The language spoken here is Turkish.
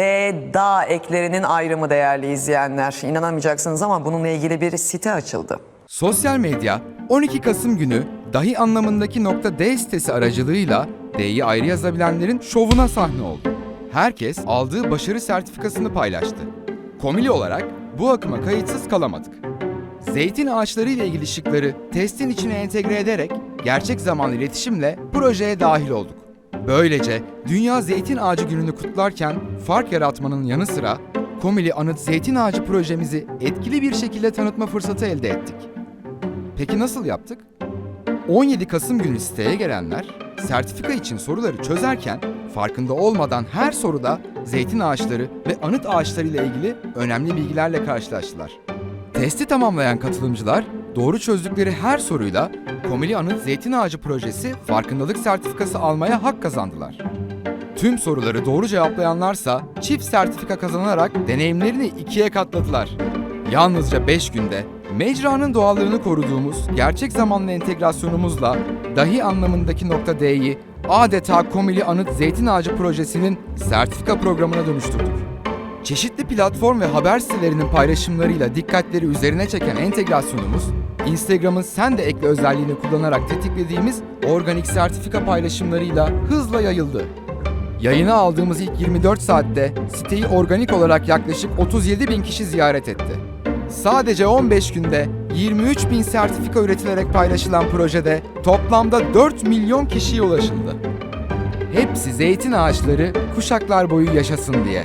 D, da eklerinin ayrımı değerli izleyenler. İnanamayacaksınız ama bununla ilgili bir site açıldı. Sosyal medya 12 Kasım günü dahi anlamındaki nokta D sitesi aracılığıyla D'yi ayrı yazabilenlerin şovuna sahne oldu. Herkes aldığı başarı sertifikasını paylaştı. Komili olarak bu akıma kayıtsız kalamadık. Zeytin ağaçları ile ilgili şıkları testin içine entegre ederek gerçek zamanlı iletişimle projeye dahil olduk. Böylece Dünya Zeytin Ağacı Günü'nü kutlarken fark yaratmanın yanı sıra Komili Anıt Zeytin Ağacı projemizi etkili bir şekilde tanıtma fırsatı elde ettik. Peki nasıl yaptık? 17 Kasım günü siteye gelenler sertifika için soruları çözerken farkında olmadan her soruda zeytin ağaçları ve anıt ağaçları ile ilgili önemli bilgilerle karşılaştılar. Testi tamamlayan katılımcılar doğru çözdükleri her soruyla Komili Anıt Zeytin Ağacı Projesi farkındalık sertifikası almaya hak kazandılar. Tüm soruları doğru cevaplayanlarsa çift sertifika kazanarak deneyimlerini ikiye katladılar. Yalnızca 5 günde mecranın doğallığını koruduğumuz gerçek zamanlı entegrasyonumuzla dahi anlamındaki nokta D'yi adeta Komili Anıt Zeytin Ağacı projesinin sertifika programına dönüştürdük. Çeşitli platform ve haber sitelerinin paylaşımlarıyla dikkatleri üzerine çeken entegrasyonumuz, Instagram'ın sen de ekle özelliğini kullanarak tetiklediğimiz organik sertifika paylaşımlarıyla hızla yayıldı. Yayına aldığımız ilk 24 saatte siteyi organik olarak yaklaşık 37 bin kişi ziyaret etti. Sadece 15 günde 23 bin sertifika üretilerek paylaşılan projede toplamda 4 milyon kişiye ulaşıldı. Hepsi zeytin ağaçları kuşaklar boyu yaşasın diye.